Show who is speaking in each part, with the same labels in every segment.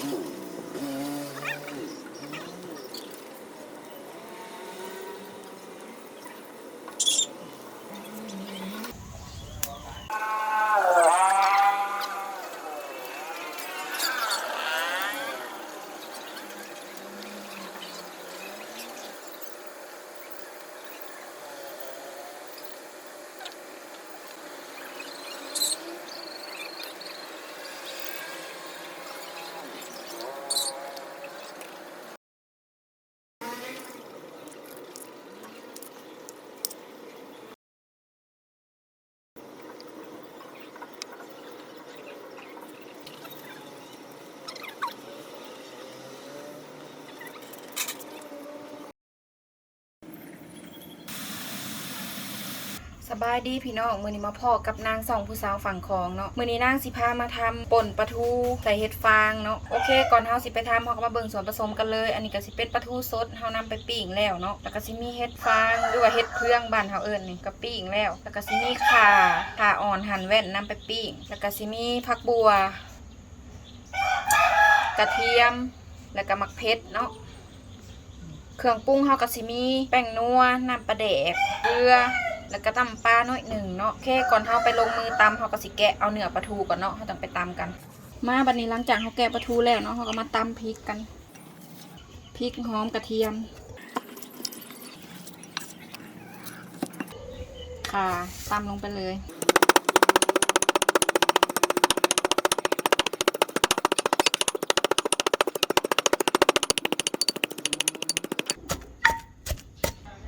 Speaker 1: Ooh. บายดีพี่น้องมือนี้มาพ่อกับนางสองผู้สาวฝั่งของเนาะมือนี้นางสิพามาทำป่นปลาทูใส่เห็ดฟางเนาะโอเคก่อนเฮาสิไปทำเฮาก็มาเบิ่งส่วนผสมกันเลย อันนี้ก็สิเป็นปลาทูสดเฮานำไปปิ้งแล้วเนาะแล้วก็สิมีเห็ดฟางหรือว่าเห็ดเพื่องบ้านเฮาเอิ้นนี่ก็ปิ้งแล้ว แล้วก็สิมีข่าข่าอ่อนหั่นแว่นนำไปปิ้งแล้วก็สิมีผักบัว กระเทียมแล้วก็มักเพชรเนาะเครื่องปรุงเฮาก็สิมีแป้งนัวน้ำปลาแดกเกลือ แล้วก็ตำปลาหน่อยหนึ่งเนาะโอเคก่อนเฮาไปลงมือตำเฮาก็สิแกะเอาเนื้อปลาทูก่อนเนาะเฮาต้องไปตำกัน มาบัดนี้หลังจากเฮาแกะปลาทูแล้วเนาะเฮาก็มาตำพริกกันพริกหอมกระเทียมค่ะตำลงไปเลย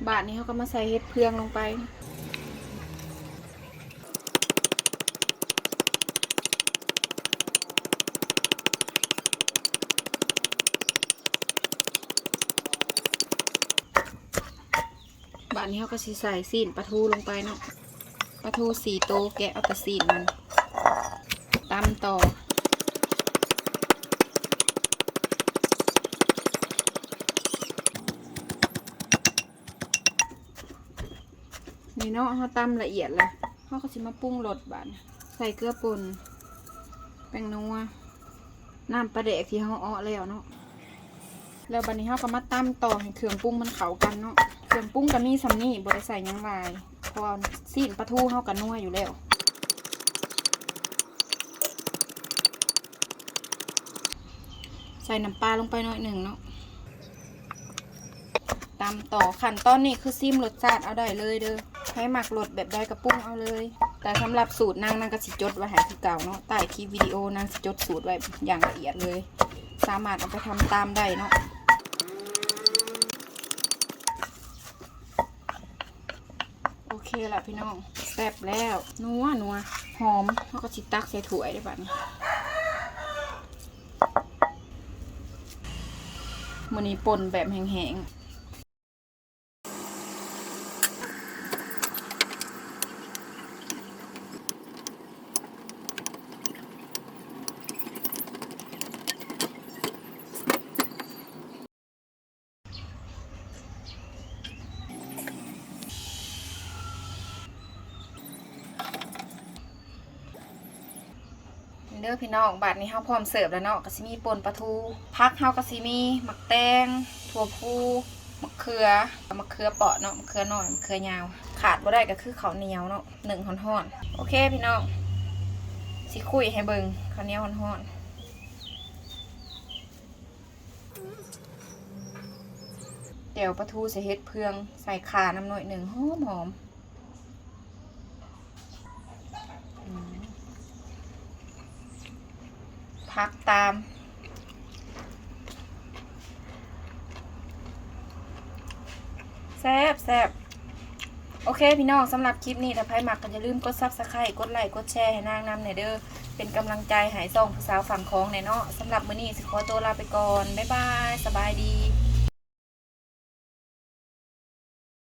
Speaker 1: บาทนี้เขาก็มาใส่เห็ดเพืองลงไปาทนี้เขาก็สิใส่ซีนปลาทูลงไปเนาะปลาทูสี่โตวแกะเอาแต่ซีนมันตำต่อนี่เนาะเขาตำละเอียดเลยเขาก็สิมาปรุงรสบาดใส่เกลือป่นแป้งนัวน้ำปลาแดกที่เขาเอาะแล้วเนาะ แล้วบัดนี้เขาก็มาตำต่อให้เครื่องปรุงมันเข้ากันเนาะ เครื่องปรุงก็มีสำนี่บริใส่หยังหลายพราะว่าซีนปลาทูเขากันนัวอยู่แล้วใส่น้ำปลาลงไปหน่อยหนึ่งเนาะตามต่อขั้นตอนนี้คือซิมรสชาติเอาได้เลยเด้อให้หมักรสแบบใดกระปุ้งเอาเลย แต่สำหรับสูตรนางนางก็สิจดไว้ให้คือเก่าเนาะใต้คลิปวิดีโอนางสิจดสูตรไว้อย่างละเอียดเลย สามารถเอาไปทำตามได้เนาะโอ เคละพี่น้องแซ่บแล้วนัวนัวหอมแล้วก็ชิตักใส่ถ้วยได้บัดนี้มันนี้ป่นแบบแห้งๆ เด้อพี่น้องบาดนี้เฮาพร้อมเสิร์ฟแล้วเนาะก็สิมีป่นปลาทูพักเฮาก็สิมีหมักแตงถั่วพูมะเขือมะเขือเปาะเนาะมะเขือน้อยมะเขือยาว ขาดบ่ได้ก็คือข้าวเหนียวเนาะหนึ่งห่อนๆโอเคพี่น้องสิคุยให้เบิงข้าวเหนียวห่อนๆเดี๋ยวปลาทูใส่เฮ็ดเพืองใส่ขาน้ำหน่อยหนึ่งหอมหอม ๆพักตาม แซบแซบโอเคพี่น้องสำหรับคลิปนี้ถ้าใครมักก็อย่าลืมกดซับสไครต์กดไลค์กดแชร์ให้นางนำหน่อยเด้อเป็นกำลังใจหายซองผู้สาวฝั่งของแน่เนาะสำหรับมื้อนี้สิขอตัวลาไปก่อน บ๊ายบาย สบายดี